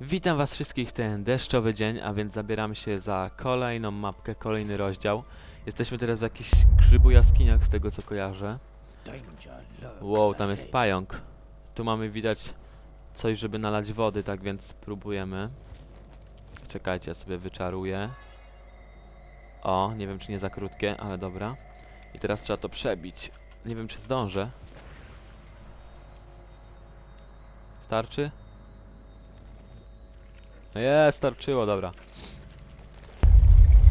Witam was wszystkich ten deszczowy dzień, a więc zabieramy się za kolejną mapkę, kolejny rozdział. Jesteśmy teraz w jakichś grzybu jaskiniach, z tego co kojarzę. Wow, tam jest pająk. Tu mamy widać coś, żeby nalać wody, tak więc spróbujemy. Czekajcie, ja sobie wyczaruję. O, nie wiem czy nie za krótkie, ale dobra. I teraz trzeba to przebić. Nie wiem czy zdążę. Starczy? No jest, starczyło, dobra.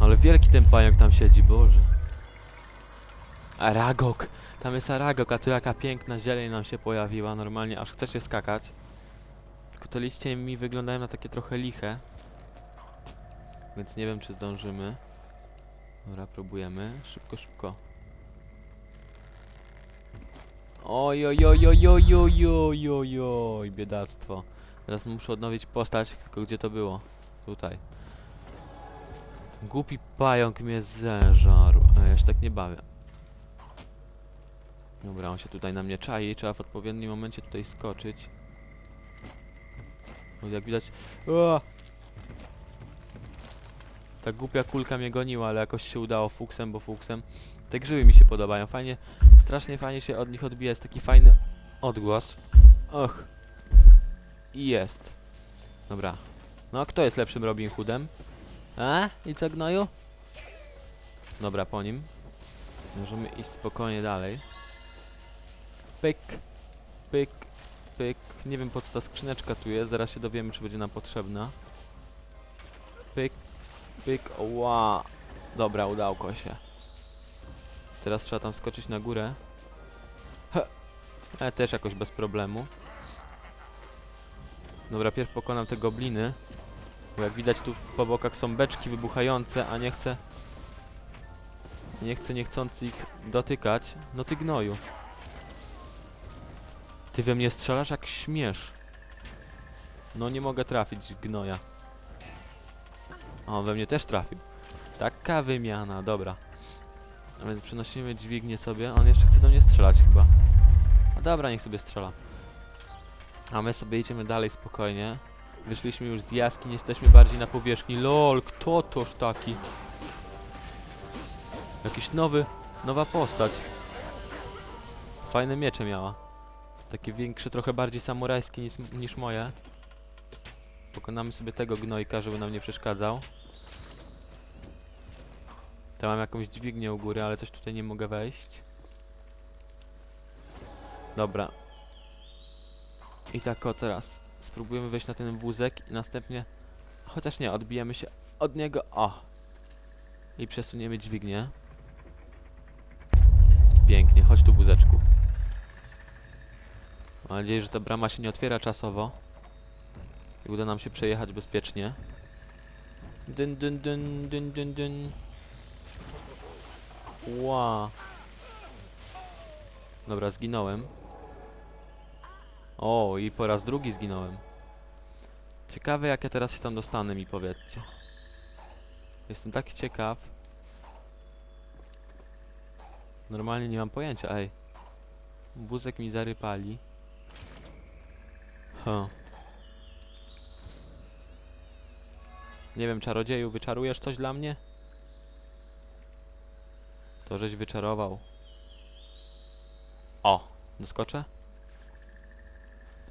Ale wielki ten pająk tam siedzi, boże. Aragog! Tam jest Aragog, a tu jaka piękna zieleń nam się pojawiła, normalnie aż chce się skakać. Tylko te liście mi wyglądają na takie trochę liche. Więc nie wiem, czy zdążymy. Dobra, próbujemy. Szybko, szybko. Oj, oj, oj, oj, oj, oj, oj, oj, oj, biedactwo. Teraz muszę odnowić postać, tylko gdzie to było? Tutaj. Głupi pająk mnie zeżarł. Ja się tak nie bawię. Dobra, on się tutaj na mnie czai. Trzeba w odpowiednim momencie tutaj skoczyć. No jak widać... Ua! Ta głupia kulka mnie goniła, ale jakoś się udało fuksem, bo fuksem. Te grzyby mi się podobają. Fajnie, strasznie fajnie się od nich odbija. Jest taki fajny odgłos. Och. I jest. Dobra. No, kto jest lepszym Robin Hoodem? A? I co, gnoju? Dobra, po nim. Możemy iść spokojnie dalej. Pyk. Pyk. Pyk. Nie wiem po co ta skrzyneczka tu jest. Zaraz się dowiemy, czy będzie nam potrzebna. Pyk. Pyk. Ła. Dobra, udało się. Teraz trzeba tam skoczyć na górę. He. E, też jakoś bez problemu. Dobra, pierw pokonam te gobliny. Bo jak widać tu po bokach są beczki wybuchające, a nie chcę... Nie chcę niechcący ich dotykać. No ty gnoju. Ty we mnie strzelasz jak śmiesz. No nie mogę trafić gnoja. A on we mnie też trafił. Taka wymiana, dobra. A więc przenosimy dźwignię sobie. On jeszcze chce do mnie strzelać chyba. No dobra, niech sobie strzela. A my sobie idziemy dalej spokojnie. Wyszliśmy już z jaskiń, jesteśmy bardziej na powierzchni. LOL, kto toż taki? Jakiś nowy, nowa postać. Fajne miecze miała. Takie większe, trochę bardziej samurajskie niż, niż moje. Pokonamy sobie tego gnojka, żeby nam nie przeszkadzał. To mam jakąś dźwignię u góry, ale coś tutaj nie mogę wejść. Dobra, i tak o teraz spróbujemy wejść na ten wózek i następnie, chociaż nie, odbijemy się od niego, o! I przesuniemy dźwignię. Pięknie, chodź tu wózeczku. Mam nadzieję, że ta brama się nie otwiera czasowo. I uda nam się przejechać bezpiecznie. Dyn, dyn, dyn, dyn, dyn, dyn. Ła. Dobra, zginąłem. O, i po raz drugi zginąłem. Ciekawe, jak ja teraz się tam dostanę, mi powiedzcie. Jestem tak ciekaw. Normalnie nie mam pojęcia, ej. Wózek mi zarypali. Huh. Nie wiem, czarodzieju, wyczarujesz coś dla mnie? To żeś wyczarował. O, doskoczę?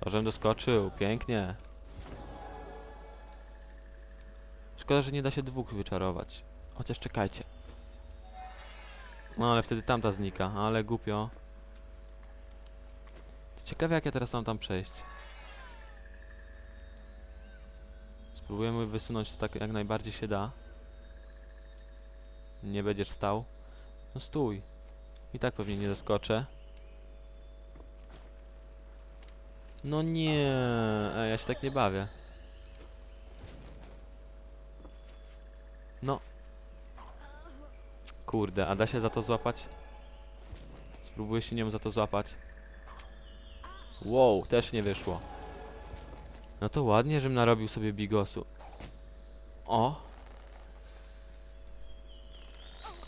Żem doskoczył, pięknie. Szkoda, że nie da się dwóch wyczarować. Chociaż czekajcie. No ale wtedy tamta znika, ale głupio. Ciekawe jak ja teraz mam tam przejść. Spróbujemy wysunąć to tak jak najbardziej się da. Nie będziesz stał. No stój. I tak pewnie nie doskoczę. No nie, Ej, ja się tak nie bawię. No. Kurde, a da się za to złapać? Spróbuję się nią za to złapać. Wow, też nie wyszło. No to ładnie, żebym narobił sobie bigosu. O!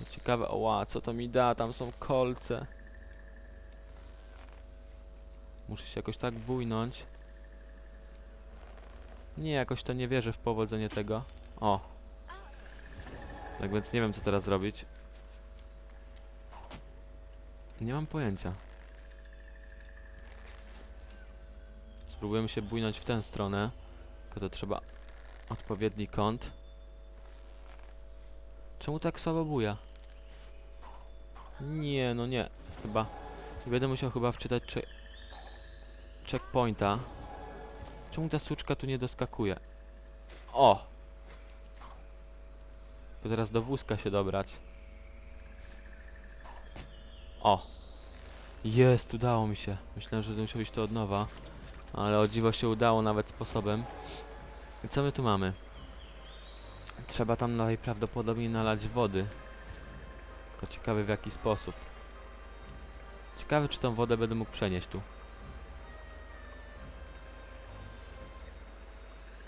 Ciekawe, oła, co to mi da? Tam są kolce. Muszę się jakoś tak bujnąć. Nie, jakoś to nie wierzę w powodzenie tego. O. Tak więc nie wiem, co teraz zrobić. Nie mam pojęcia. Spróbujemy się bujnąć w tę stronę. Tylko to trzeba odpowiedni kąt. Czemu tak słabo buja? Nie, no nie. Chyba. Nie będę musiał chyba wczytać cze checkpointa. Czemu ta suczka tu nie doskakuje? O! To teraz do wózka się dobrać. O! Jest, udało mi się. Myślałem, że musiał iść to od nowa. Ale o dziwo się udało nawet sposobem. I co my tu mamy? Trzeba tam najprawdopodobniej nalać wody. Tylko ciekawy w jaki sposób. Ciekawy czy tą wodę będę mógł przenieść tu.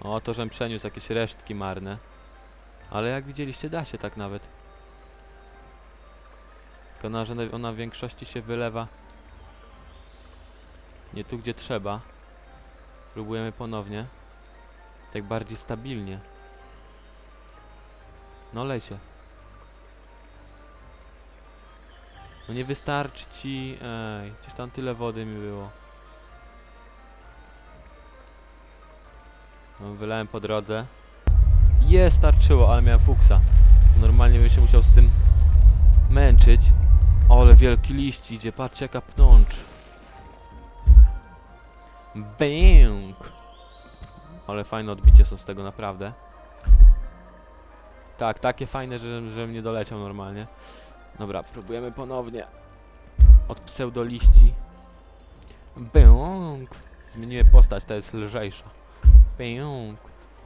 O, to żem przeniósł jakieś resztki marne. Ale jak widzieliście, da się tak nawet. Tylko ona, że ona w większości się wylewa nie tu, gdzie trzeba. Próbujemy ponownie. Tak bardziej stabilnie. No lej się. No nie wystarczy ci... Ej, gdzieś tam tyle wody mi było. No, wylałem po drodze. Jest, starczyło, ale miałem fuksa. Normalnie bym się musiał z tym męczyć. Ale wielki liść idzie, patrzcie jaka pnącz. Bęk! Ale fajne odbicie są z tego naprawdę. Tak, takie fajne, że, że mnie doleciał normalnie. Dobra, próbujemy ponownie. Od pseudoliści. Bęk! Zmieniłem postać, ta jest lżejsza. Bęk!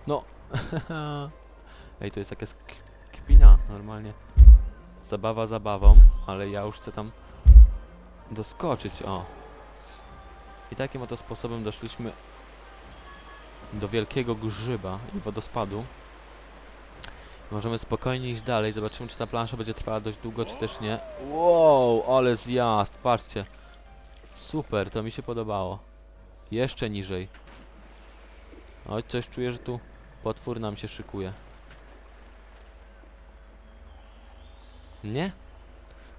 No! Ej, to jest jakaś k- kpina normalnie. Zabawa zabawą, ale ja już chcę tam doskoczyć, o. I takim oto sposobem doszliśmy do wielkiego grzyba i wodospadu. Możemy spokojnie iść dalej, zobaczymy czy ta plansza będzie trwała dość długo, czy też nie. Wow, ale zjazd, patrzcie. Super, to mi się podobało. Jeszcze niżej. Oj, coś czuję, że tu potwór nam się szykuje. Nie?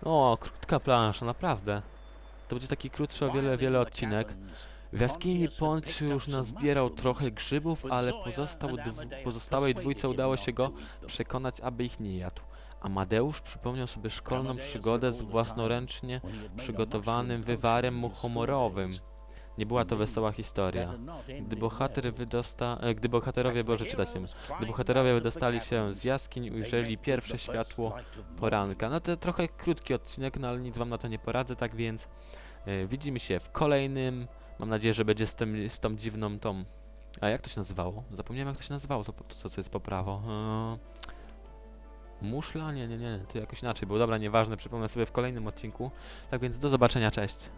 O, krótka plansza, naprawdę. To będzie taki krótszy o wiele, wiele odcinek. W jaskini Ponczy już nazbierał trochę grzybów, ale pozostał dw pozostałej dwójce udało się go przekonać, aby ich nie jadł. Amadeusz przypomniał sobie szkolną przygodę z własnoręcznie przygotowanym wywarem muchomorowym. Nie była to wesoła historia. Gdy bohater wydosta... E, gdy bohaterowie, Boże, czytać nie. Gdy bohaterowie wydostali się z jaskiń, ujrzeli pierwsze światło poranka. No to trochę krótki odcinek, no ale nic wam na to nie poradzę, tak więc e, widzimy się w kolejnym. Mam nadzieję, że będzie z, tym, z tą dziwną tą... A jak to się nazywało? Zapomniałem jak to się nazywało, to, to, co jest po prawo. Eee, muszla? Nie, nie, nie, to jakoś inaczej było. Dobra, nieważne, przypomnę sobie w kolejnym odcinku. Tak więc do zobaczenia, cześć.